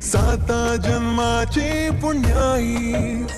साता जन्माची पुण्याई.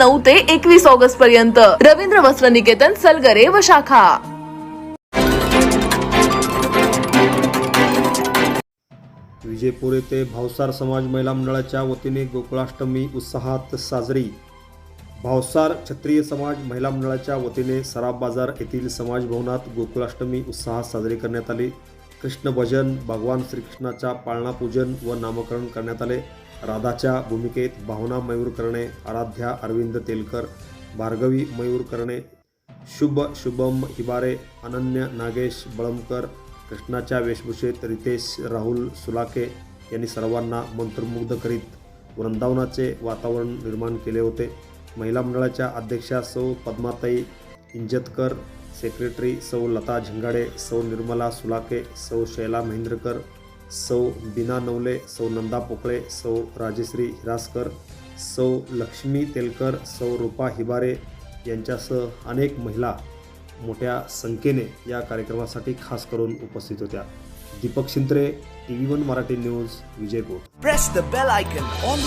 नऊ ते एकवीस ऑगस्ट पर्यंत. रवींद्र वस्त्र निकेतन सलगरे व शाखा. विजयपूर येथे भावसार समाज महिला मंडळाच्या वतीने गोकुळाष्टमी उत्साहात साजरी. भावसार क्षत्रिय समाज महिला मंडळाच्या वतीने सराफ बाजार येथील समाज भवनात गोकुळाष्टमी उत्साहात साजरी करण्यात आली. कृष्ण भजन भगवान श्रीकृष्णाच्या पाळणापूजन व नामकरण करण्यात आले. राधाच्या भूमिकेत भावना मयूर करणे आराध्या अरविंद तेलकर भार्गवी मयूर करणे शुभ शुभम हिबारे अनन्य नागेश बळमकर कृष्णाच्या वेशभूषेत रितेश राहुल सुलाके यांनी सर्वांना मंत्रमुग्ध करीत वृंदावनाचे वातावरण निर्माण केले होते. महिला मंडळाच्या अध्यक्षा सौ पद्माताई इंजतकर सेक्रेटरी सौ लता झिंगाडे सौ निर्मला सुलाके सौ शैला महेंद्रकर सौ बिना नवले सौ नंदा पोकळे सौ राजश्री हिरासकर सौ लक्ष्मी तेलकर सौ रूपा हिबारे यांच्यासह अनेक महिला मोठ्या संख्येने या कार्यक्रमासाठी खास करून उपस्थित होत्या. Deepak Shintre T V one Marathi news Vijaypur. Press the bell icon on